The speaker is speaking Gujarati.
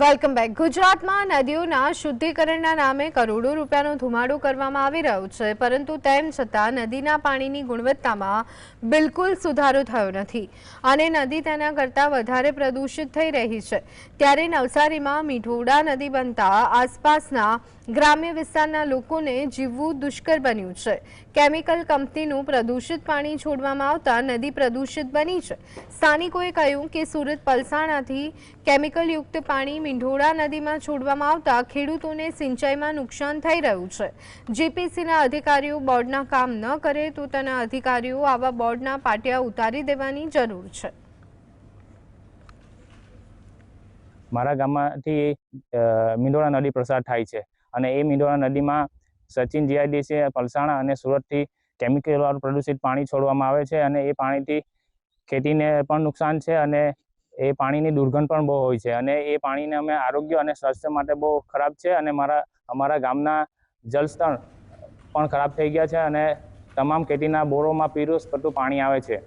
Welcome back. ગુજરાતમાં નદીઓના શુદ્ધિકરણના નામે કરોડો રૂપિયાનો ધુમાડો કરવામાં આવી રહ્યો છે, પરંતુ તેમ છતાં નદીના પાણીની ગુણવત્તામાં બિલકુલ સુધારો થયો નથી અને નદી તેના કરતાં વધારે પ્રદૂષિત થઈ રહી છે. ત્યારે નવસારીમાં મીઠોડા નદી બનતા આસપાસના ગ્રામ્ય વિસ્તારના લોકોને જીવવું દુષ્કર બન્યું છે. કેમિકલ કંપનીનું પ્રદૂષિત પાણી છોડવામાં આવતા નદી પ્રદૂષિત બની છે. સ્થાનિકોએ કહ્યું કે સુરત પલસાણાથી કેમિકલયુક્ત પાણી મીંઢોળા નદીમાં છોડવામાં આવતા ખેડૂતોને સિંચાઈમાં નુકસાન થઈ રહ્યું છે. જીપીસીના અધિકારીઓ બોર્ડના કામ ન કરે તો તેના અધિકારીઓ આવા બોર્ડના પાટિયા ઉતારી દેવાની જરૂર છે. મારા ગામમાંથી મીંઢોળા નદી પ્રસાર થાય છે અને એ મીંડોળા નદીમાં સચિન જીઆઈડીસી પલસાણા અને સુરતથી કેમિકલ પ્રદૂષિત પાણી છોડવામાં આવે છે અને એ પાણીથી ખેતીને પણ નુકસાન છે અને એ પાણીની દુર્ગંધ પણ બહુ હોય છે અને એ પાણીને અમે આરોગ્ય અને સ્વાસ્થ્ય માટે બહુ ખરાબ છે અને મારા, અમારા ગામના જળસ્તર પણ ખરાબ થઈ ગયા છે અને તમામ ખેતીના બોરોમાં પીરુસ પડતું પાણી આવે છે.